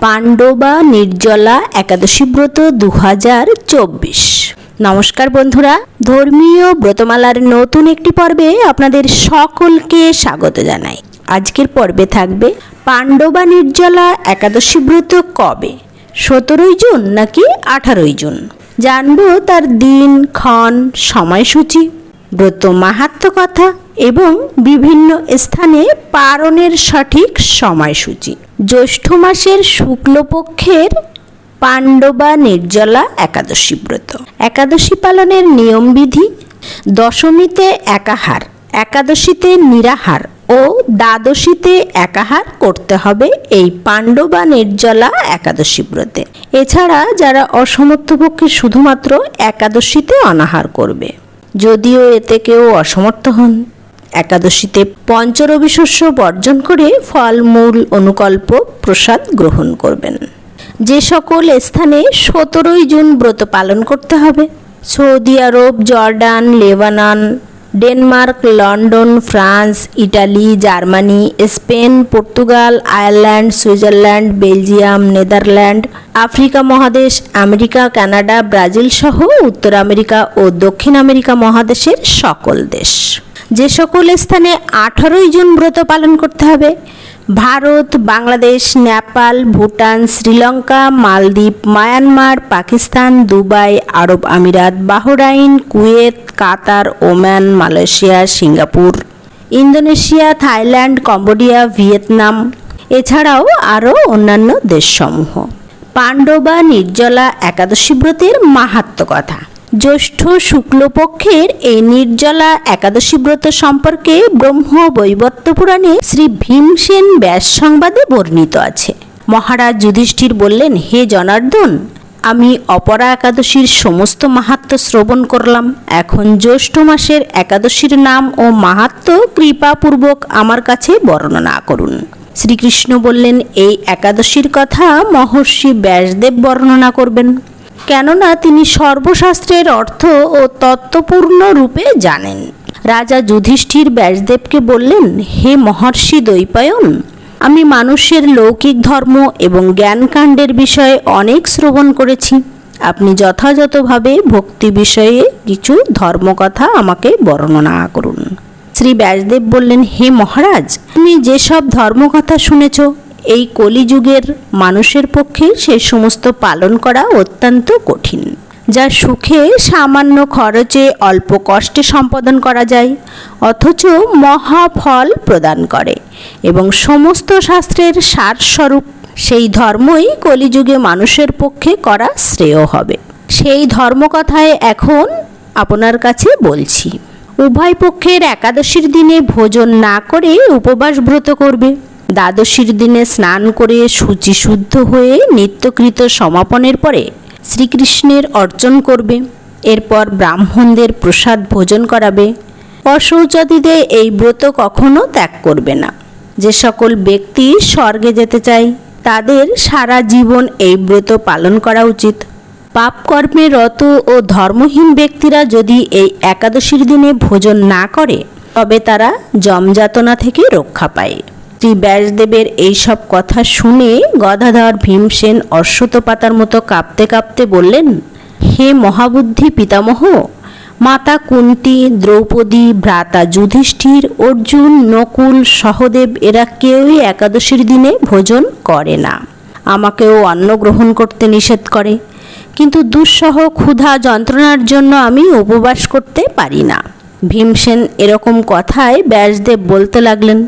পাণ্ডবা নির্জলা একাদশী ব্রত দু হাজার চব্বিশ। নমস্কার বন্ধুরা, ধর্মীয় ব্রতমালার নতুন একটি পর্বে আপনাদের সকলকে স্বাগত জানাই। আজকের পর্বে থাকবে পাণ্ডবা নির্জলা একাদশী ব্রত কবে? সতেরোই জুন নাকি আঠারোই জুন? জানব তার দিন, ক্ষণ, সময়সূচি। ব্রত মাহাত্ম কথা এবং বিভিন্ন স্থানে পারণের সঠিক সময়সূচি। জ্যৈষ্ঠ মাসের শুক্লপক্ষের পাণ্ডবা নির্জলা একাদশী ব্রত। একাদশী পালনের নিয়মবিধি দশমীতে একাহার, একাদশীতে নিরাহার ও দ্বাদশীতে একাহার করতে হবে এই পাণ্ডবা নির্জলা একাদশী ব্রতে। এছাড়া যারা অসমর্থ পক্ষে শুধুমাত্র একাদশীতে অনাহার করবে, যদিও এতে কেউ অসমর্থ হন। একাদশীতে পঞ্চরবি শস্য বর্জন করে ফলমূল অনুকল্প প্রসাদ গ্রহণ করবেন। যে সকল স্থানে সতেরোই জুন ব্রত পালন করতে হবে। Saudi Arab, Jordan, Lebanon, Denmark, London, France, Italy, Germany, Spain, Portugal, Ireland, Switzerland, Belgium, Netherland, Africa মহাদেশ, আমেরিকা, কানাডা, ব্রাজিল সহ উত্তর আমেরিকা ও দক্ষিণ আমেরিকা মহাদেশের সকল দেশ। যে সকল স্থানে আঠারোই জুন ব্রত পালন করতে হবে, ভারত, বাংলাদেশ, নেপাল, ভুটান, শ্রীলঙ্কা, মালদ্বীপ, মায়ানমার, পাকিস্তান, দুবাই, আরব আমিরাত, Bahrain, Kuwait, Qatar, Oman, Malaysia, Singapore, Indonesia, Thailand, Cambodia, Vietnam, এছাড়াও আরও অন্যান্য দেশসমূহ। পাণ্ডবা নির্জলা একাদশী ব্রতের মাহাত্ম কথা। জ্যৈষ্ঠ শুক্লপক্ষের এই নির্জলা একাদশী ব্রত সম্পর্কে ব্রহ্ম বৈবর্ত পুরাণে শ্রী ভীমসেন ব্যাস সংবাদে বর্ণিত আছে। মহারাজ যুধিষ্ঠির বললেন, হে জনার্দন, আমি অপরা একাদশীর সমস্ত মাহাত্ম শ্রবণ করলাম। এখন জ্যৈষ্ঠ মাসের একাদশীর নাম ও মাহাত্ম কৃপাপূর্বক আমার কাছে বর্ণনা করুন। শ্রীকৃষ্ণ বললেন, এই একাদশীর কথা মহর্ষি ব্যাসদেব বর্ণনা করবেন। কেননা তিনি সর্বশাস্ত্রের অর্থ ও তত্ত্বপূর্ণ রূপে জানেন। রাজা যুধিষ্ঠির ব্যাসদেবকে বললেন, হে মহর্ষি দ্বৈপায়ন, আমি মানুষের লৌকিক ধর্ম এবং জ্ঞানকাণ্ডের বিষয়ে অনেক শ্রবণ করেছি। আপনি যথাযথভাবে ভক্তি বিষয়ে কিছু ধর্মকথা আমাকে বর্ণনা করুন। শ্রী ব্যাসদেব বললেন, হে মহারাজ, তুমি যেসব ধর্মকথা শুনেছ এই কলিযুগের মানুষের পক্ষে সে সমস্ত পালন করা অত্যন্ত কঠিন, যা সুখে সামান্য খরচে অল্প কষ্টে সম্পাদন করা যায়, অথচ মহাফল প্রদান করে এবং সমস্ত শাস্ত্রের সারস্বরূপ সেই ধর্মই কলিযুগে মানুষের পক্ষে করা শ্রেয় হবে। সেই ধর্মকথায় এখন আপনার কাছে বলছি, উভয় পক্ষের একাদশীর দিনে ভোজন না করে উপবাস ব্রত করবে। দ্বাদশীর দিনে স্নান করে শুচি শুদ্ধ হয়ে নিত্যকৃত সমাপনের পরে শ্রীকৃষ্ণের অর্চন করবে। এরপর ব্রাহ্মণদের প্রসাদ ভোজন করাবে। অশৌচাদিতে এই ব্রত কখনো ত্যাগ করবে না। যে সকল ব্যক্তি স্বর্গে যেতে চায়, তাদের সারা জীবন এই ব্রত পালন করা উচিত। পাপকর্মে রত ও ধর্মহীন ব্যক্তিরা যদি এই একাদশীর দিনে ভোজন না করে, তবে তারা জমযাতনা থেকে রক্ষা পায়। শ্রী ব্যাসদেবের এইসব কথা শুনে গদাধর ভীমসেন অশ্বত পাতার মতো কাঁপতে কাঁপতে বললেন, হে মহাবুদ্ধি পিতামহ, মাতা কুন্তি, দ্রৌপদী, ভ্রাতা যুধিষ্ঠির, অর্জুন, নকুল, সহদেব, এরা কেউই একাদশীর দিনে ভোজন করে না। আমাকেও অন্ন গ্রহণ করতে নিষেধ করে। কিন্তু দুঃসহ, ক্ষুধা যন্ত্রণার জন্য আমি উপবাস করতে পারি না। ভীমসেন এরকম কথায় ব্যাসদেব বলতে লাগলেন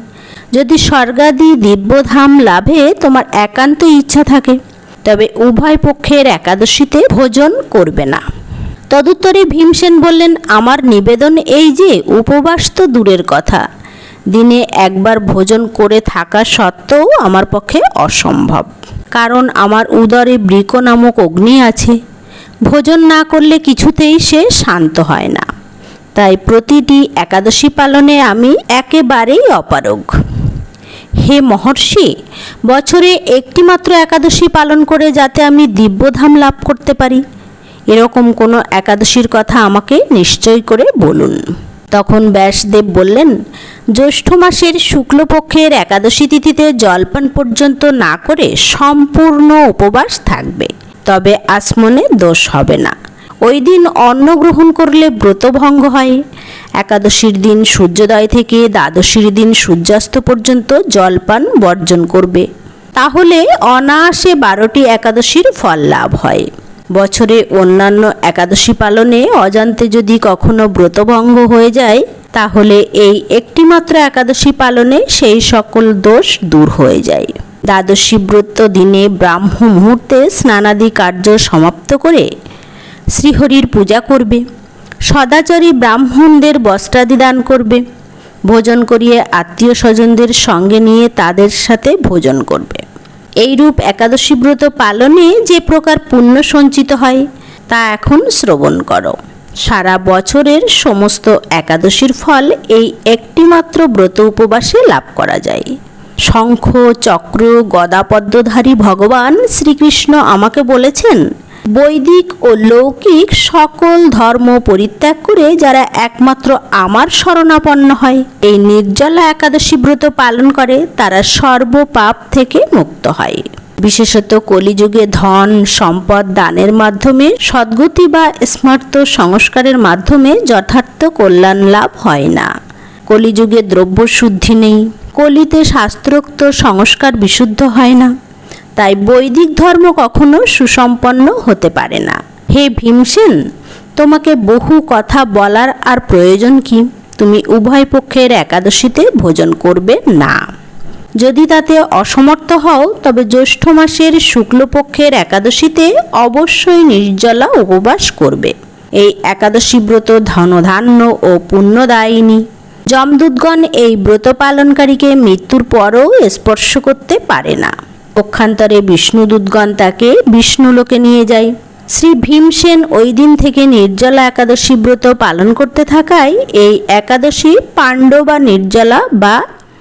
যদি স্বর্গাদি দিব্যধাম লাভে তোমার একান্ত ইচ্ছা থাকে, তবে উভয় পক্ষের একাদশীতে ভোজন করবে না। তদুত্তরে ভীমসেন বললেন, আমার নিবেদন এই যে, উপবাস তো দূরের কথা। দিনে একবার ভোজন করে থাকা সত্ত্বেও আমার পক্ষে অসম্ভব। কারণ আমার উদরে বৃক নামক অগ্নি আছে। ভোজন না করলে কিছুতেই সে শান্ত হয় না। তাই প্রতিটি একাদশী পালনে আমি একেবারেই অপারগ। হে মহর্ষি, বছরে একটিমাত্র একাদশী পালন করে যাতে আমি দিব্যধাম লাভ করতে পারি। এরকম কোনো একাদশীর কথা আমাকে নিশ্চয় করে বলুন। তখন ব্যাসদেব বললেন, জ্যৈষ্ঠ মাসের শুক্লপক্ষের একাদশী তিথিতে জলপান পর্যন্ত না করে সম্পূর্ণ উপবাস থাকবে, তবে আসমনে দোষ হবে না। ওই দিন অন্ন গ্রহণ করলে ব্রতভঙ্গ হয়। একাদশীর দিন সূর্যোদয় থেকে দ্বাদশীর দিন সূর্যাস্ত পর্যন্ত জলপান বর্জন করবে। তাহলে অনায়াসে বারোটি একাদশীর ফল লাভ হয়। বছরে অন্যান্য একাদশী পালনে অজান্তে যদি কখনো ব্রতভঙ্গ হয়ে যায়, তাহলে এই একটিমাত্র একাদশী পালনে সেই সকল দোষ দূর হয়ে যায়। দ্বাদশী ব্রত দিনে ব্রাহ্ম মুহূর্তে স্নানাদি কার্য সমাপ্ত করে শ্রীহরির পূজা করবে। সদাচারী ব্রাহ্মণদের বস্ত্রাদি দান করবে। ভোজন করিয়ে আত্মীয় স্বজনদের সঙ্গে নিয়ে তাদের সাথে ভোজন করবে। এইরূপ একাদশী ব্রত পালনে যে প্রকার পুণ্য সঞ্চিত হয়, তা এখন শ্রবণ করো। সারা বছরের সমস্ত একাদশীর ফল এই একটিমাত্র ব্রত উপবাসে লাভ করা যায়। শঙ্খ, চক্র, গদাপদ্মধারী ভগবান শ্রীকৃষ্ণ আমাকে বলেছেন বৈদিক ও লৌকিক সকল ধর্ম পরিত্যাগ করে যারা একমাত্র আমার শরণাপন্ন হয়, এই নির্জলা একাদশী ব্রত পালন করে, তারা সর্বপাপ থেকে মুক্ত হয়। বিশেষত কলিযুগে ধন, সম্পদ, দানের মাধ্যমে, সদ্গতি বা স্মার্ত সংস্কারের মাধ্যমে যথার্থ কল্যাণ লাভ হয় না। কলিযুগে দ্রব্য শুদ্ধি নেই, কলিতে শাস্ত্রোক্ত সংস্কার বিশুদ্ধ হয় না। তাই বৈদিক ধর্ম কখনো সুসম্পন্ন হতে পারে না। হে ভীমসেন, তোমাকে বহু কথা বলার আর প্রয়োজন কি? তুমি উভয় পক্ষের একাদশীতে ভোজন করবে না। যদি তাতে অসমর্থ হও, তবে জ্যৈষ্ঠ মাসের শুক্লপক্ষের একাদশীতে অবশ্যই নির্জলা উপবাস করবে। এই একাদশী ব্রত ধনধান্য ও পুণ্যদায়িনী। যমদূতগণ এই ব্রত পালনকারীকে মৃত্যুর পরও স্পর্শ করতে পারে না। পক্ষান্তরে বিষ্ণুদূতগণ তাকে বিষ্ণুলোকে নিয়ে যায়। শ্রী ভীমসেন ওই দিন থেকে নির্জলা একাদশী ব্রত পালন করতে থাকায় এই একাদশী পাণ্ডবা নির্জলা বা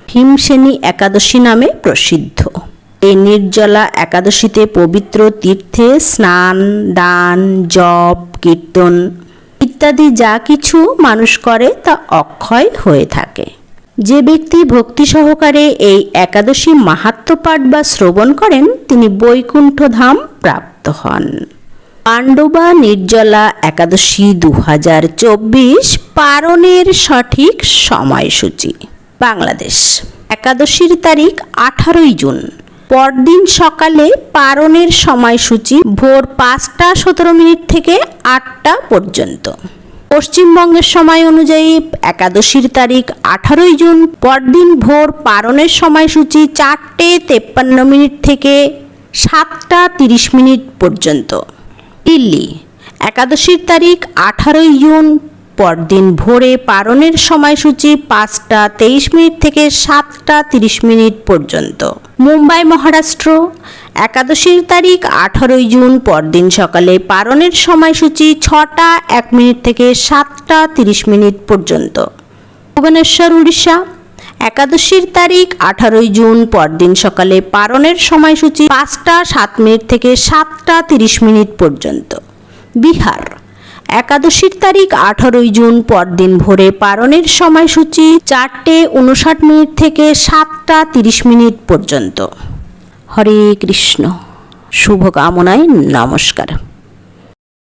ভীমসেনী একাদশী নামে প্রসিদ্ধ। এই নির্জলা একাদশীতে পবিত্র তীর্থে স্নান, দান, জপ, কীর্তন ইত্যাদি যা কিছু মানুষ করে তা অক্ষয় হয়ে থাকে। যে ব্যক্তি ভক্তি সহকারে এই একাদশী মাহাত্ম্য পাঠ বা শ্রবণ করেন, তিনি বৈকুণ্ঠ ধাম প্রাপ্ত হন। পাণ্ডবা নির্জলা একাদশী দু হাজার চব্বিশ পারণের সঠিক সময়সূচি, বাংলাদেশ। একাদশীর তারিখ আঠারোই জুন। পরদিন সকালে পারণের সময়সূচি ভোর পাঁচটা সতেরো মিনিট থেকে আটটা পর্যন্ত। পশ্চিমবঙ্গের সময় অনুযায়ী একাদশীর তারিখ আঠারোই জুন, পরদিন ভোর পারণের সময়সূচি চারটে তেপ্পান্ন মিনিট থেকে সাতটা তিরিশ মিনিট পর্যন্ত। দিল্লি, একাদশীর তারিখ আঠারোই জুন পরদিন ভোরে পারণের সময়সূচি পাঁচটা তেইশ মিনিট থেকে সাতটা তিরিশ মিনিট পর্যন্ত। মুম্বাই মহারাষ্ট্র, একাদশীর তারিখ আঠারোই জুন পরদিন সকালে পারণের সময়সূচি ছটা এক মিনিট থেকে সাতটা তিরিশ মিনিট পর্যন্ত। ভুবনেশ্বর, উড়িষ্যা, একাদশীর তারিখ আঠারোই জুন পরদিন সকালে পারণের সময়সূচি পাঁচটা সাত মিনিট থেকে সাতটা তিরিশ মিনিট পর্যন্ত। বিহার একাদশীর তারিখ আঠারোই জুন পরদিন ভোরে পারণের সময়সূচি চারটে উনষাট মিনিট থেকে সাতটা তিরিশ মিনিট পর্যন্ত। হরে কৃষ্ণ। শুভকামনায় নমস্কার।